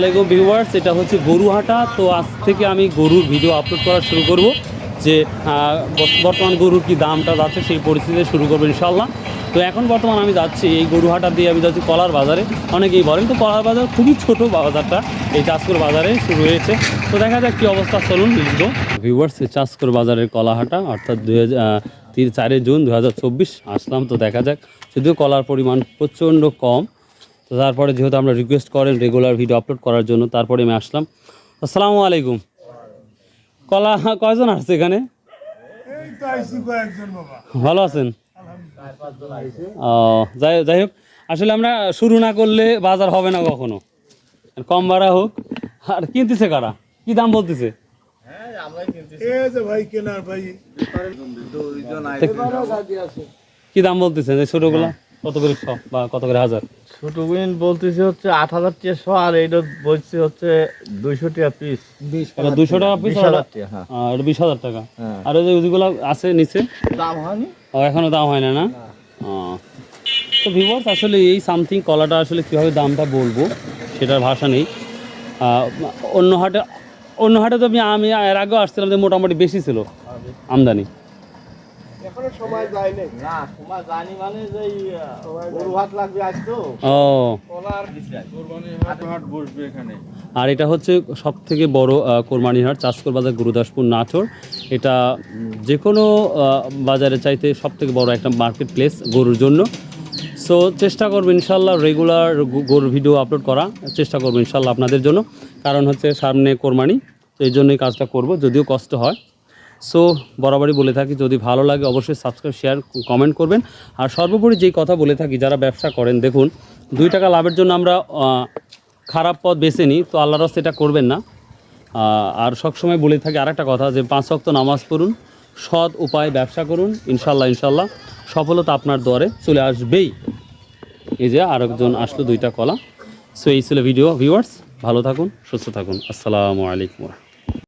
আলাইকুম ভিউয়ার্স, এটা হচ্ছে গরু গরুহাটা। তো আজ থেকে আমি গরুর ভিডিও আপলোড করা শুরু করব যে বর্তমান গরুর কি দামটা যাচ্ছে, সেই পরিস্থিতিতে শুরু করব ইনশাল্লাহ তো এখন বর্তমান আমি যাচ্ছি এই গরু গরুহাটা দিয়ে, আমি যাচ্ছি কলার বাজারে। অনেকেই বলেন, তো কলার বাজার খুবই ছোট বাজারটা, এই চাষকর বাজারে শুরু হয়েছে। তো দেখা যাক কী অবস্থা, চলুন লিখব ভিউয়ার্স চাষকর বাজারের কলাহাটা, অর্থাৎ দুই হাজার চারই জুন দু আসলাম, তো দেখা যাক। যদিও কলার পরিমাণ প্রচণ্ড কম তো তারপরে যেহেতু আমরা রিকোয়েস্ট করেন রেগুলার ভিডিও আপলোড করার জন্য তারপরে আমি আসলাম। আসসালামু আলাইকুম। কলা কয়জন আসছে এখানে? ভালো আছেন? ও যাই যাই হোক আসলে আমরা শুরু না করলে বাজার হবে না কখনো। কম ভাড়া হোক। আর কিনতেছে কারা? কি দাম বলতেছে? কি দাম বলতেছে ছোটোগুলা? কত করে বা কত করে হাজার? ছোট উইন বলতেছে হচ্ছে আট হাজার চারশো আর এইটা বলছে হচ্ছে দুইশো টাকা পিস দুশো টাকা পিস টাকা হ্যাঁ। আর বিশ হাজার টাকা। হ্যাঁ। আর ওই যে ওইগুলো আছে নিচে? দাম হয়নি? ও এখনও দাম হয় না না? ও। তো ভিভার্স আসলে এই সামথিং কলাটা আসলে কীভাবে দামটা বলব সেটার ভাষা নেই। অন্য হাটে অন্য হাটে তো আমি আমি এর আগেও আসছিলাম যে মোটামুটি বেশি ছিল আমদানি। এখনও সময় যায় না তোমার জানি মানে যে গরু হাট লাগবে আজ তো। ও। কলার আর এটা হচ্ছে সব থেকে বড় কোরবানির হাট চাষকর বাজার গুরুদাসপুর নাটোর। এটা যে কোনো বাজারে চাইতে সব থেকে বড় একটা মার্কেট প্লেস গরুর জন্য। সো চেষ্টা করব ইনশাল্লাহ রেগুলার গরুর ভিডিও আপলোড করা। চেষ্টা করব ইনশাল্লাহ আপনাদের জন্য। কারণ হচ্ছে সামনে কোরবানি তো এই জন্যই কাজটা করব। যদিও কষ্ট হয় সো বরাবরই বলে থাকি, যদি ভালো লাগে অবশ্যই সাবস্ক্রাইব শেয়ার কমেন্ট করবেন। আর সর্বোপরি যেই কথা বলে থাকি, যারা ব্যবসা করেন, দেখুন, দুই টাকা লাভের জন্য আমরা খারাপ পথ বেছে নিই, তো আল্লাহ রাস্তা এটা করবেন না। আর সবসময় বলে থাকি আরেকটা কথা যে, পাঁচ ওয়াক্ত নামাজ পড়ুন, সৎ উপায় ব্যবসা করুন ইনশাল্লাহ ইনশাল্লাহ সফলতা আপনার দ্বারে চলে আসবেই। এই যে আরেকজন আসলো দুইটা কলা। সো এই ছিল ভিডিও ভিউয়ার্স ভালো থাকুন, সুস্থ থাকুন। আসসালামু আলাইকুম